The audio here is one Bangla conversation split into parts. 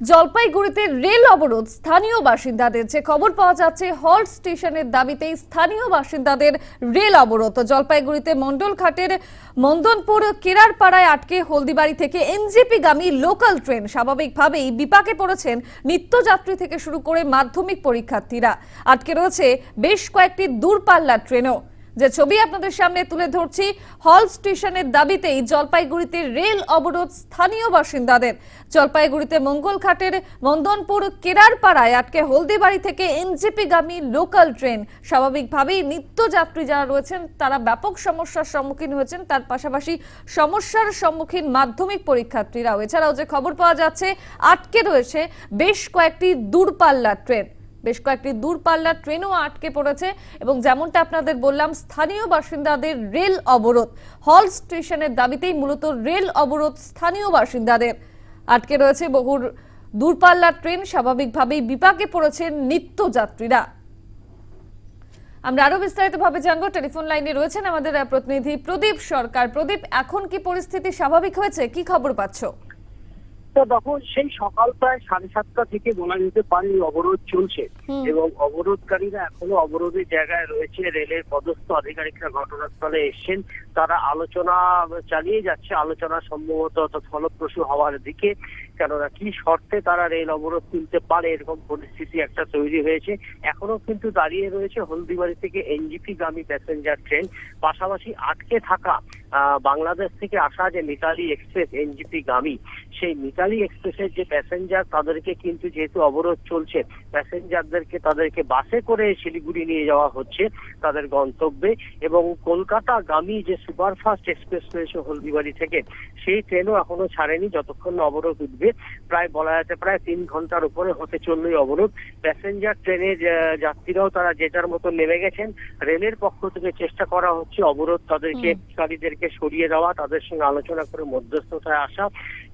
জলপাইগুড়িতে রেল অবরোধ, স্থানীয় বাসিন্দাদের যে খবর পাওয়া যাচ্ছে, হল্ট স্টেশনের দাবিতেই স্থানীয় বাসিন্দাদের রেল অবরোধ। জলপাইগুড়িতে মন্ডলঘাটের মন্দনপুর কেরারপাড়ায় আটকে হলদিবাড়ি থেকে এনজেপি গামী লোকাল ট্রেন স্বাভাবিকভাবেই বিপাকে পড়েছেন নিত্যযাত্রী থেকে শুরু করে মাধ্যমিক পরীক্ষার্থীরা। আটকে রয়েছে বেশ কয়েকটি দূরপাল্লার ট্রেনও। যে ছবি আপনাদের সামনে তুলে ধরছি, হল স্টেশনের দাবিতেই জলপাইগুড়িতে রেল অবরোধ স্থানীয় বাসিন্দাদের। জলপাইগুড়িতে মঙ্গলঘাটের মন্দনপুর কেরারপাড়ায় আটকে হলদিবাড়ি থেকে এনজিপি গামী লোকাল ট্রেন। স্বাভাবিকভাবেই নিত্যযাত্রী যারা রয়েছেন, তারা ব্যাপক সমস্যার সম্মুখীন হয়েছেন। তার পাশাপাশি সমস্যার সম্মুখীন মাধ্যমিক পরীক্ষার্থীরাও। এছাড়াও যে খবর পাওয়া যাচ্ছে, আটকে রয়েছে বেশ কয়েকটি দূরপাল্লার ট্রেন। বেশ কয়েকটি দূরপাল্লার ট্রেনও আটকে পড়েছে এবং যেমনটা আপনাদের বললাম, স্থানীয় বাসিন্দাদের রেল অবরোধ। হল স্টেশনের দাবিতেই মূলত রেল অবরোধ স্থানীয় বাসিন্দাদের। আটকে রয়েছে বহুর দূরপাল্লার ট্রেন, স্বাভাবিকভাবেই বিপাকে পড়েছেন নিত্যযাত্রীরা। আমরা আরও বিস্তারিতভাবে জানব। টেলিফোন লাইনে রয়েছেন আমাদের প্রতিনিধি প্রদীপ সরকার। প্রদীপ, এখন কি পরিস্থিতি স্বাভাবিক হয়েছে? কি খবর পাচ্ছ? তো তখন সেই সকাল প্রায় সাড়ে সাতটা থেকে বলা যেতে পারে অবরোধ চলছে। এবং অবরোধকারীরা এখনও অবরোধের জায়গায় রয়েছে রেলের পদস্থ আধিকারিকরা ঘটনাস্থলে এসছেন। তারা আলোচনা চালিয়ে যাচ্ছে আলোচনা সম্ভবত অর্থাৎ ফলপ্রসূ হওয়ার দিকে। কেননা কি শর্তে তারা রেল অবরোধ তুলতে পারে এরকম পরিস্থিতি একটা তৈরি হয়েছে। এখনও কিন্তু দাঁড়িয়ে রয়েছে হলদিবাড়ি থেকে এনজিপি গামী প্যাসেঞ্জার ট্রেন। পাশাপাশি আটকে থাকা বাংলাদেশ থেকে আসা যে মিতালি এক্সপ্রেস এনজিপি গামী সেই মিতালি এক্সপ্রেসের যে প্যাসেঞ্জার তাদেরকে কিন্তু যেহেতু অবরোধ চলছে প্যাসেঞ্জারদেরকে তাদেরকে বাসে করে শিলিগুড়ি নিয়ে যাওয়া হচ্ছে তাদের গন্তব্যে এবং কলকাতা গামী যে সুপারফাস্ট এক্সপ্রেস রয়েছে হলদিবাড়ি থেকে সেই ট্রেনও এখনও ছাড়েনি যতক্ষণ না অবরোধ উঠবে প্রায় বলা যাচ্ছে প্রায় তিন ঘণ্টার উপরে হতে চললেই অবরোধ। প্যাসেঞ্জার ট্রেনের যাত্রীরাও তারা যেটার মতো নেমে গেছেন রেলের পক্ষ থেকে চেষ্টা করা হচ্ছে অবরোধ তাদেরকে কারীদেরকে সরিয়ে দেওয়া, তাদের সঙ্গে আলোচনা করে মধ্যস্থতায় আসা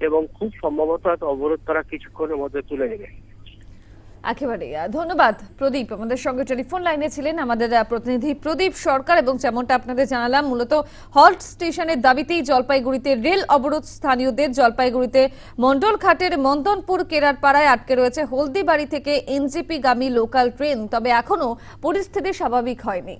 এবং খুব সম্ভবত হয়তো অবরোধ তারা কিছুক্ষণের মধ্যে তুলে নেবে। একেবারে ধন্যবাদ প্রদীপ। আমাদের সঙ্গে টেলিফোন লাইনে ছিলেন আমাদের প্রতিনিধি প্রদীপ সরকার এবং যেমনটা আপনাদের জানালাম, মূলত হল্ট স্টেশনের দাবিতেই জলপাইগুড়িতে রেল অবরোধ। স্থানীয়দের জলপাইগুড়িতে মন্ডলঘাটের মন্দনপুর কেরার পাড়ায় আটকে রয়েছে হলদিবাড়ি থেকে এনজিপি গামী লোকাল ট্রেন, তবে এখনও পরিস্থিতি স্বাভাবিক হয়নি।